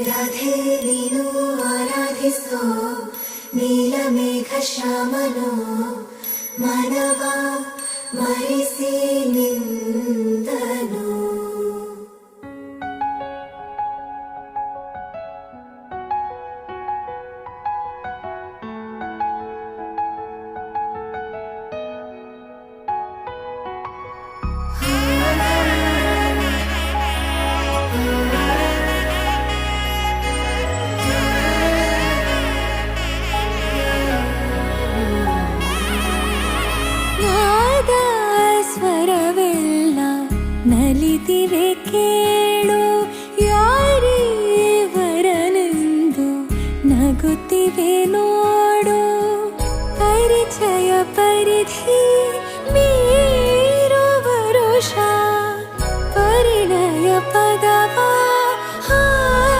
രാധേ വിനു ആരാധിസ്തോ നീലമേഘ ശ്യാമനോ മനവാ മരിസി നിന്ന ನಲಿದಿವೆ ಕೇಳು ಯಾರೀವರನೆಂದು ನಗುತ್ತಿವೆ ನೋಡು ಪರಿಚಯ ಪರಿಧಿ